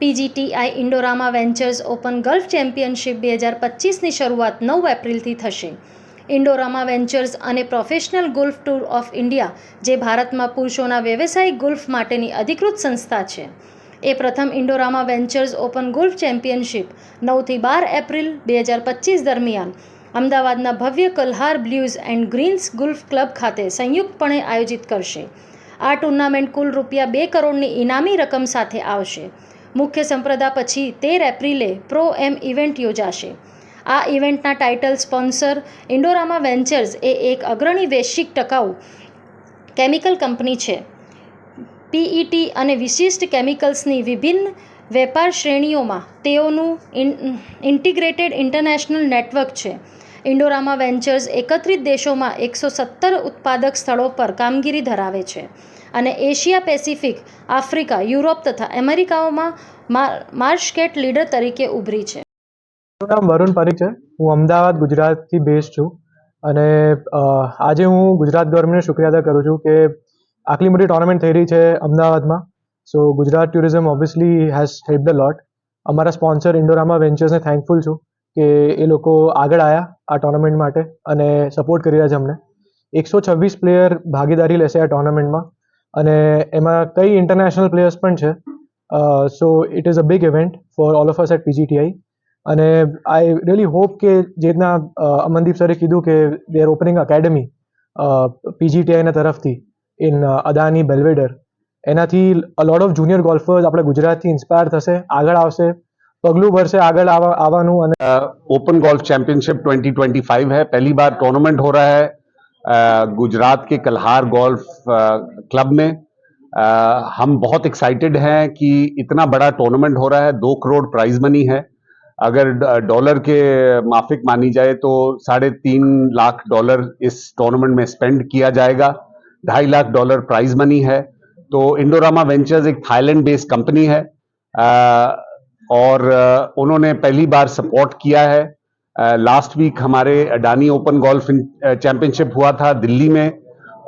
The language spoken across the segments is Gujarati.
PGTI Indorama Ventures open golf championship બે હજાર પચીસની શરૂઆત નવ એપ્રિલથી થશે. ઇન્ડોરામા વેન્ચર્સ અને professional golf tour of India, જે ભારતમાં પુરુષોના વ્યવસાયિક ગોલ્ફ માટેની અધિકૃત સંસ્થા છે. એ પ્રથમ Indorama Ventures open golf championship નવથી બાર એપ્રિલ બે હજાર પચીસ દરમિયાન અમદાવાદના ભવ્ય Kalhaar blues and greens golf club ખાતે સંયુક્તપણે આયોજિત કરશે. આ ટુર્નામેન્ટ કુલ રૂપિયા બે કરોડની ઇનામી રકમ સાથે આવશે. મુખ્ય સંપ્રદા પછી તેર એપ્રિલે પ્રો એમ ઇવેન્ટ યોજાશે. આ ઇવેન્ટના ટાઇટલ સ્પોન્સર ઇન્ડોરામા વેન્ચર્સ એ એક અગ્રણી વૈશ્વિક ટકાઉ કેમિકલ કંપની છે. પીઈટી અને વિશિષ્ટ કેમિકલ્સની વિભિન્ન વેપાર શ્રેણીઓમાં તેઓનું ઇન્ટિગ્રેટેડ ઇન્ટરનેશનલ નેટવર્ક છે. ઇન્ડોરામા વેન્ચર્સ એકત્રિત દેશોમાં એકસો સત્તર ઉત્પાદક સ્થળો પર કામગીરી ધરાવે છે. અને એશિયા પેસિફિક, આફ્રિકા, યુરોપ તથા અમેરિકાઓમાં માર્શકેટ લીડર તરીકે ઉભરી છે. મારું નામ વરુણ પરીખ છે. હું અમદાવાદ, ગુજરાતથી બેસ્ટ છું. અને આજે હું ગુજરાત ગવર્મેન્ટને શુક્રિયા અદા કરું છું કે આટલી મોટી ટોર્નામેન્ટ થઈ રહી છે અમદાવાદમાં. So Gujarat tourism obviously has help the lot અમારા સ્પોન્સર ઇન્ડોરામા વેન્ચર્સને થેન્કફુલ છું કે એ લોકો આગળ આવ્યા આ ટોર્નામેન્ટ માટે અને સપોર્ટ કરી રહ્યા છે અમને. એકસો છવ્વીસ પ્લેયર ભાગીદારી લેશે આ ટોર્નામેન્ટમાં અને એમાં કઈ ઇન્ટરનેશનલ પ્લેયર્સ પણ છે so it is a big event for all of us at PGTI અને આઈ રિયલી હોપ કે જે રીતના અ, અમનદીપ સરે કીધું કે દે આર ઓપનિંગ અકેડમી પીજીટીઆઈના તરફથી ઇન અદાની બેલ્વેડર એનાથી અ લોટ ઓફ જુનિયર ગોલ્ફર્સ આપણે ગુજરાતથી ઇન્સ્પાયર થશે આગળ આવશે પગલું ભરશે આગળ આવવા આવવાનું અને ओपन गोल्फ चैंपियनशिप 2025 है पहली बार टूर्नामेंट हो रहा है अ, गुजरात के कल्हार गोल्फ क्लब में हम बहुत एक्साइटेड हैं कि इतना बड़ा टूर्नामेंट हो रहा है, दो करोड़ प्राइज मनी है। अगर डॉलर के माफिक मानी जाए तो साढ़े तीन लाख डॉलर इस टूर्नामेंट में स्पेंड किया जाएगा। ढाई लाख डॉलर प्राइज मनी है। तो इंडोरामा वेंचर्स एक थाईलैंड बेस्ड कंपनी है और उन्होंने पहली बार सपोर्ट किया है। लास्ट वीक हमारे अडानी ओपन गोल्फ चैंपियनशिप हुआ था दिल्ली में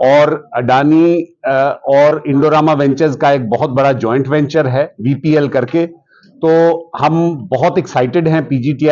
और अडानी और इंडोरामा वेंचर्स का एक बहुत बड़ा जॉइंट वेंचर है वीपीएल करके। तो हम बहुत एक्साइटेड हैं पीजीटीआई